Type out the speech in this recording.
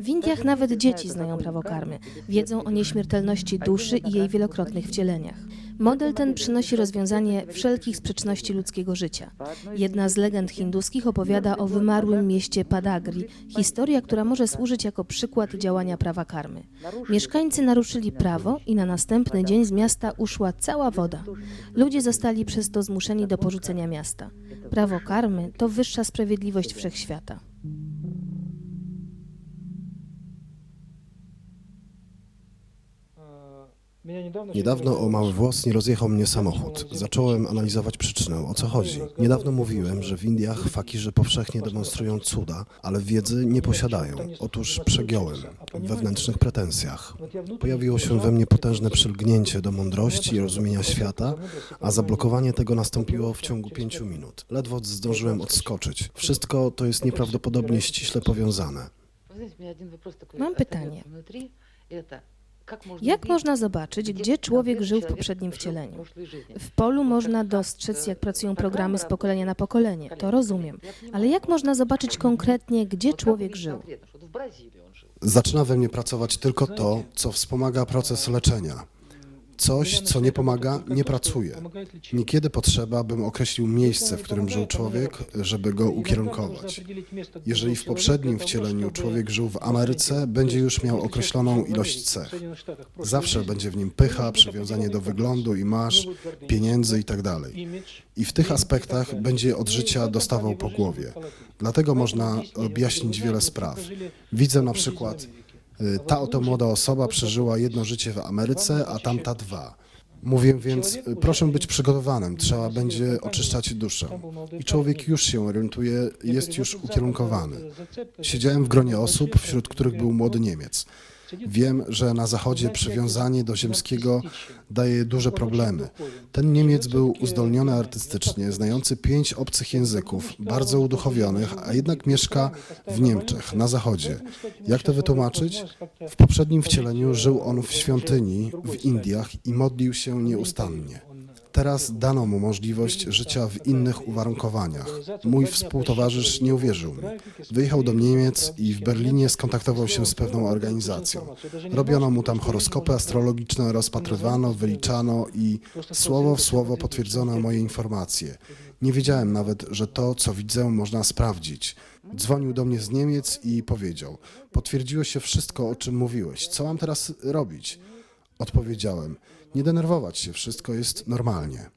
W Indiach nawet dzieci znają prawo karmy. Wiedzą o nieśmiertelności duszy i jej wielokrotnych wcieleniach. Model ten przynosi rozwiązanie wszelkich sprzeczności ludzkiego życia. Jedna z legend hinduskich opowiada o wymarłym mieście Padagri, historia, która może służyć jako przykład działania prawa karmy. Mieszkańcy naruszyli prawo i na następny dzień z miasta uszła cała woda. Ludzie zostali przez to zmuszeni do porzucenia miasta. Prawo karmy to wyższa sprawiedliwość wszechświata. Niedawno o mały włos nie rozjechał mnie samochód. Zacząłem analizować przyczynę, o co chodzi. Niedawno mówiłem, że w Indiach fakirzy powszechnie demonstrują cuda, ale wiedzy nie posiadają. Otóż przegiąłem w wewnętrznych pretensjach. Pojawiło się we mnie potężne przylgnięcie do mądrości i rozumienia świata, a zablokowanie tego nastąpiło w ciągu pięciu minut. Ledwo zdążyłem odskoczyć. Wszystko to jest nieprawdopodobnie ściśle powiązane. Mam pytanie. Jak można zobaczyć, gdzie człowiek żył w poprzednim wcieleniu? W polu można dostrzec, jak pracują programy z pokolenia na pokolenie. To rozumiem. Ale jak można zobaczyć konkretnie, gdzie człowiek żył? Zaczyna we mnie pracować tylko to, co wspomaga proces leczenia. Coś, co nie pomaga, nie pracuje. Niekiedy potrzeba, bym określił miejsce, w którym żył człowiek, żeby go ukierunkować. Jeżeli w poprzednim wcieleniu człowiek żył w Ameryce, będzie już miał określoną ilość cech. Zawsze będzie w nim pycha, przywiązanie do wyglądu i masz, pieniędzy itd. I w tych aspektach będzie od życia dostawał po głowie. Dlatego można objaśnić wiele spraw. Widzę na przykład, ta oto młoda osoba przeżyła jedno życie w Ameryce, a tamta dwa. Mówię więc, y, proszę być przygotowanym, trzeba będzie oczyszczać duszę. I człowiek już się orientuje, jest już ukierunkowany. Siedziałem w gronie osób, wśród których był młody Niemiec. Wiem, że na Zachodzie przywiązanie do ziemskiego daje duże problemy. Ten Niemiec był uzdolniony artystycznie, znający pięć obcych języków, bardzo uduchowionych, a jednak mieszka w Niemczech, na Zachodzie. Jak to wytłumaczyć? W poprzednim wcieleniu żył on w świątyni w Indiach i modlił się nieustannie. Teraz dano mu możliwość życia w innych uwarunkowaniach. Mój współtowarzysz nie uwierzył mi. Wyjechał do Niemiec i w Berlinie skontaktował się z pewną organizacją. Robiono mu tam horoskopy astrologiczne, rozpatrywano, wyliczano i słowo w słowo potwierdzono moje informacje. Nie wiedziałem nawet, że to, co widzę, można sprawdzić. Dzwonił do mnie z Niemiec i powiedział: Potwierdziło się wszystko, o czym mówiłeś. Co mam teraz robić? Odpowiedziałem: Nie denerwować się, wszystko jest normalnie.